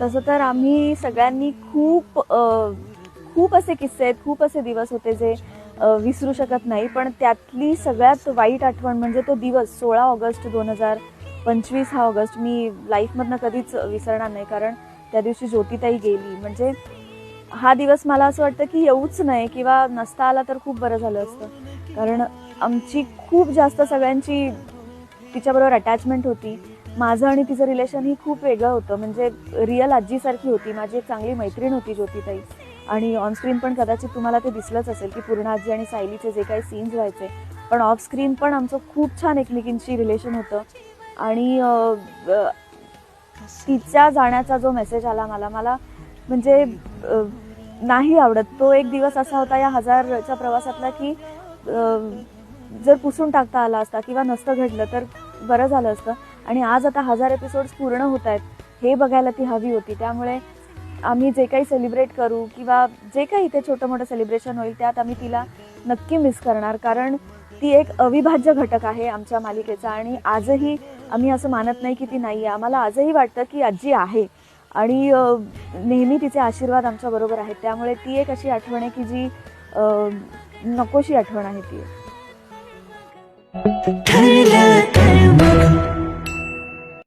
तसं तर आम्ही सगळ्यांनी खूप खूप असे किस्से आहेत खूप असे दिवस होते जे विसरू शकत नाही. पण त्यातली सगळ्यात वाईट आठवण म्हणजे तो दिवस सोळा ऑगस्ट दोन हजार पंचवीस हा ऑगस्ट मी लाईफमधनं कधीच विसरणार नाही. कारण त्या दिवशी ज्योतिताई गेली. म्हणजे हा दिवस मला असं वाटतं की येऊच नाही किंवा नसता आला तर खूप बरं झालं असतं. कारण आमची खूप जास्त सगळ्यांची तिच्याबरोबर अटॅचमेंट होती. माझं आणि तिचं रिलेशन ही खूप वेगळं होतं. म्हणजे रिअल आजीसारखी होती. माझी एक चांगली मैत्रीण होती ज्योतिताई. आणि ऑनस्क्रीन पण कदाचित तुम्हाला ते दिसलंच असेल की पूर्ण आजी आणि सायलीचे जे काही सीन्स व्हायचे. पण ऑफ स्क्रीन पण आमचं खूप छान एकमेकींशी रिलेशन होतं. आणि तिच्या जाण्याचा जो मेसेज आला मला मला म्हणजे नाही आवडत. तो एक दिवस असा होता या हजारच्या प्रवासातला की जर पुसून टाकता आला असता किंवा नसतं घडलं तर बरं झालं असतं. आणि आज आता हजार एपिसोड्स पूर्ण होत आहेत. हे बघायला ती हवी होती. त्यामुळे आम्ही जे काही सेलिब्रेट करू किंवा जे काही इथे छोटं मोठं सेलिब्रेशन होईल त्यात आम्ही तिला नक्की मिस करणार. कारण ती एक अविभाज्य घटक आहे आमच्या मालिकेचा आणि आजही आम्ही असं मानत नाही की ती नाही आहे आम्हाला आजही वाटतं की आजी आहे. आणि नेहमी तिचे आशीर्वाद आमच्याबरोबर आहेत. त्यामुळे ती एक अशी आठवण आहे की जी नकोशी आठवण आहे ती.